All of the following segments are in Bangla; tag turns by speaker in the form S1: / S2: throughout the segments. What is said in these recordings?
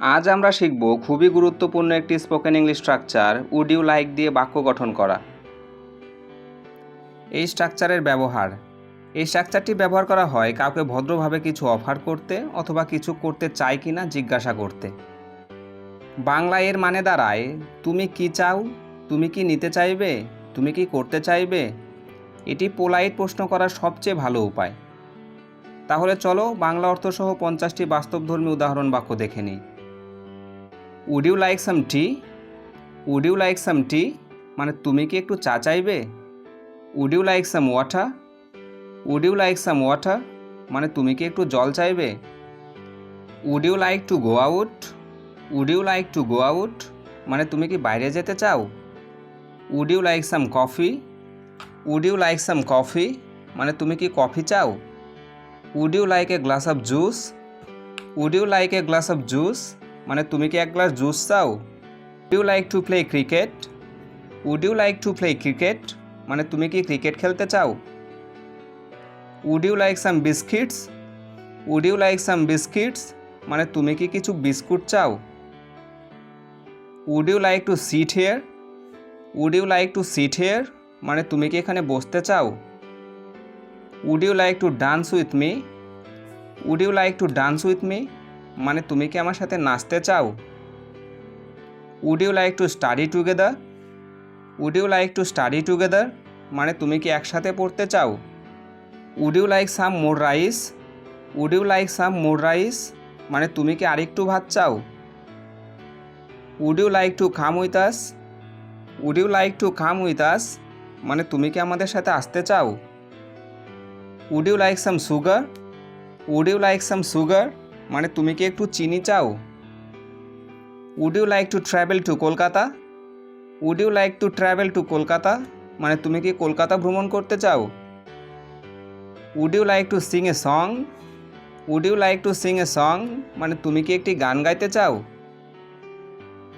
S1: আজ আমরা শিখব খুবই গুরুত্বপূর্ণ একটি spoken English structure would you like দিয়ে বাক্য গঠন করা। এই স্ট্রাকচারের ব্যবহার। এই স্ট্রাকচারটি ব্যবহার করা হয় কাউকে ভদ্রভাবে কিছু অফার করতে অথবা কিছু করতে চাই কি না জিজ্ঞাসা করতে। বাংলা এর মানে দাঁড়ায়, তুমি কি চাও? তুমি কি নিতে চাইবে? তুমি কি করতে চাইবে? এটি পোলাইট প্রশ্ন করার সবচেয়ে ভালো উপায়। তাহলে চলো বাংলা অর্থসহ পঞ্চাশটি বাস্তবধর্মী উদাহরণ বাক্য দেখে নিই। Would you like some tea would you like some tea মানে তুমি কি একটু চা চাইবে would you like some water would you like some water মানে তুমি কি একটু জল চাইবে would you like to go out would you like to go out মানে তুমি কি বাইরে যেতে চাও would you like some coffee would you like some coffee মানে তুমি কি কফি চাও would you like a glass of juice would you like a glass of juice মানে তুমি কি এক গ্লাস জুস চাও? You like to play cricket would you like to play cricket মানে তুমি কি ক্রিকেট খেলতে চাও? Would you like some biscuits would you like some biscuits মানে তুমি কি কিছু বিস্কুট চাও? Would you like to sit here would you like to sit here মানে তুমি কি এখানে বসতে চাও? Would you like to dance with me would you like to dance with me মানে তুমি কি আমার সাথে নাচতে চাও? Would you like to study together would you like to study together মানে তুমি কি একসাথে পড়তে চাও? Would you like some more rice would you like some more rice মানে তুমি কি আরেকটু ভাত চাও? Would you like to come with us would you like to come with us মানে তুমি কি আমাদের সাথে আসতে চাও? Would you like some sugar would you like some sugar মানে তুমি কি একটু চিনি চাও? Would you like to travel to Kolkata would you like to travel to Kolkata মানে তুমি কি কলকাতা ভ্রমণ করতে চাও? Would you like to sing a song would you like to sing a song মানে তুমি কি একটি গান গাইতে চাও?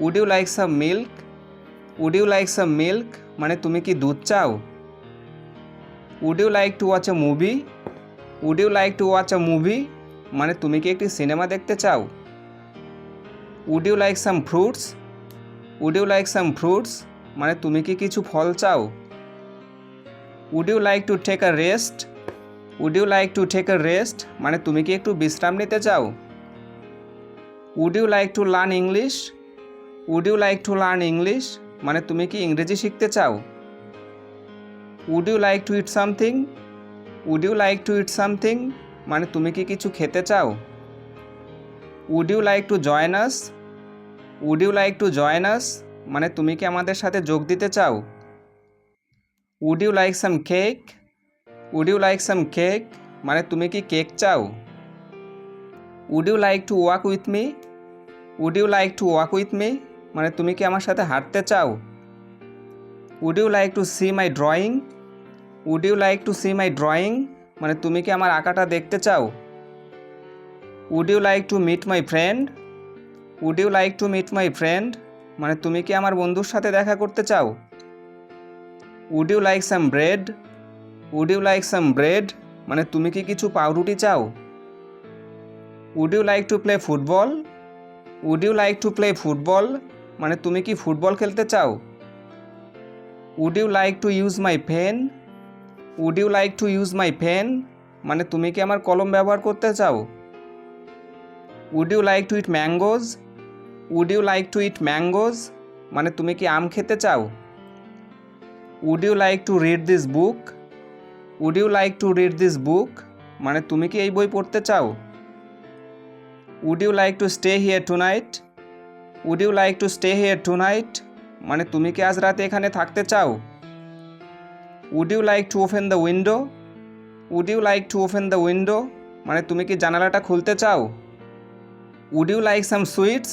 S1: Would you like some milk would you like some milk মানে তুমি কি দুধ চাও? Would you like to watch a movie would you like to watch a movie মানে তুমি কি একটি সিনেমা দেখতে চাও? Would you like some fruits would you like some fruits মানে তুমি কি কিছু ফল চাও? Would you like to take a rest would you like to take a rest মানে তুমি কি একটু বিশ্রাম নিতে চাও? Would you like to learn English would you like to learn English মানে তুমি কি ইংরেজি শিখতে চাও? Would you like to eat something would you like to eat something মানে তুমি কি কিছু খেতে চাও? Would you like to join us would you like to join us মানে তুমি কি আমাদের সাথে যোগ দিতে চাও? Would you like some cake would you like some cake মানে তুমি কি কেক চাও? Would you like to walk with me would you like to walk with me মানে তুমি কি আমার সাথে হাঁটতে চাও? Would you like to see my drawing would you like to see my drawing মানে তুমি কি আমার আঁকাটা দেখতে চাও? Would you like to meet my friend would you like to meet my friend মানে তুমি কি আমার বন্ধুর সাথে দেখা করতে চাও? Would you like some bread would you like some bread মানে তুমি কি কিছু পাউরুটি চাও? Would you like to play football would you like to play football মানে তুমি কি ফুটবল খেলতে চাও? Would you like to use my pen would you like to use my pen মানে তুমি কি আমার কলম ব্যবহার করতে চাও? Would you like to eat mangoes would you like to eat mangoes মানে তুমি কি আম খেতে চাও? Would you like to read this book would you like to read this book মানে তুমি কি এই বই পড়তে চাও? Would you like to stay here tonight would you like to stay here tonight মানে তুমি কি আজ রাতে এখানে থাকতে চাও? Would you like to open the window would you like to open the window মানে তুমি কি জানালাটা খুলতে চাও? Would you like some sweets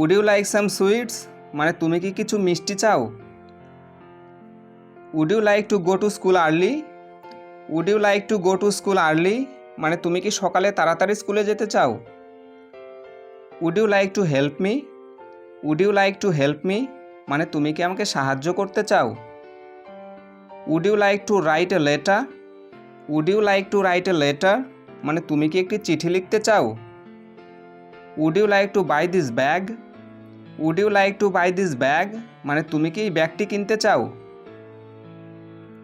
S1: would you like some sweets মানে তুমি কি কিছু মিষ্টি চাও? Would you like to go to school early would you like to go to school early মানে তুমি কি সকালে তাড়াতাড়ি স্কুলে যেতে চাও? Would you like to help me would you like to help me মানে তুমি কি আমাকে সাহায্য করতে চাও? Would you like to write a letter would you like to write a letter মানে তুমি কি একটি চিঠি লিখতে চাও? Would you like to buy this bag would you like to buy this bag মানে তুমি কি এই ব্যাগটি কিনতে চাও?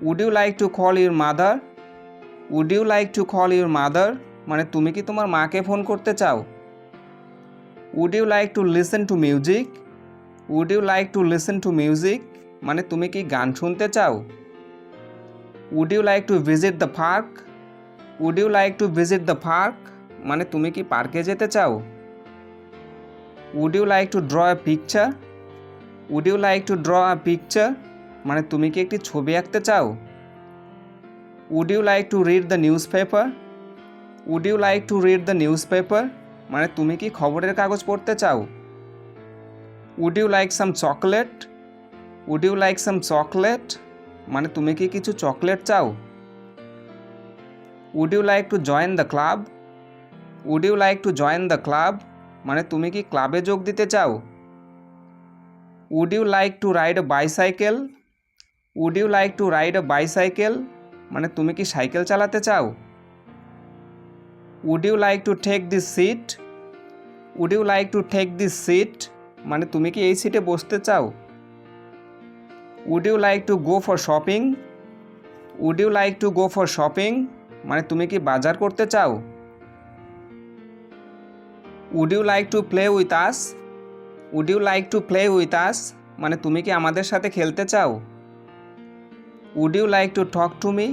S1: Would you like to call your mother would you like to call your mother মানে তুমি কি তোমার মাকে ফোন করতে চাও? Would you like to listen to music would you like to listen to music মানে তুমি কি গান শুনতে চাও? Would you like to visit the park would you like to visit the park মানে তুমি কি পার্কে যেতে চাও? Would you like to draw a picture would you like to draw a picture মানে তুমি কি একটি ছবি আঁকতে চাও? Would you like to read the newspaper would you like to read the newspaper মানে তুমি কি খবরের কাগজ পড়তে চাও? Would you like some chocolate would you like some chocolate মানে তুমি কি কিছু চকলেট চাও? Would you like to join the club would you like to join the club মানে তুমি কি ক্লাবে যোগ দিতে চাও? Would you like to ride a bicycle would you like to ride a bicycle মানে তুমি কি সাইকেল চালাতে চাও? Would you like to take this seat would you like to take this seat মানে তুমি কি এই সিটে বসতে চাও? Would you like to go for shopping would you like to go for shopping মানে তুমি কি বাজার করতে চাও? Would you like to play with us would you like to play with us মানে তুমি কি আমাদের সাথে খেলতে চাও? Would you like to talk to me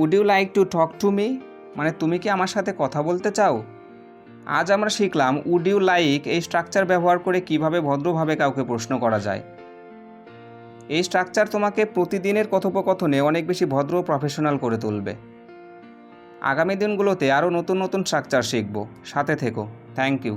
S1: would you like to talk to me মানে তুমি কি আমার সাথে কথা বলতে চাও? আজ আমরা শিখলাম উড ইউ লাইক এই স্ট্রাকচার ব্যবহার করে কীভাবে ভদ্রভাবে কাউকে প্রশ্ন করা যায়? এই স্ট্রাকচার তোমাকে প্রতিদিনের কথোপকথনে অনেক বেশি ভদ্র প্রফেশনাল করে তুলবে। আগামী দিনগুলোতে আরও নতুন নতুন স্ট্রাকচার শিখব। সাথে থেকো। Thank you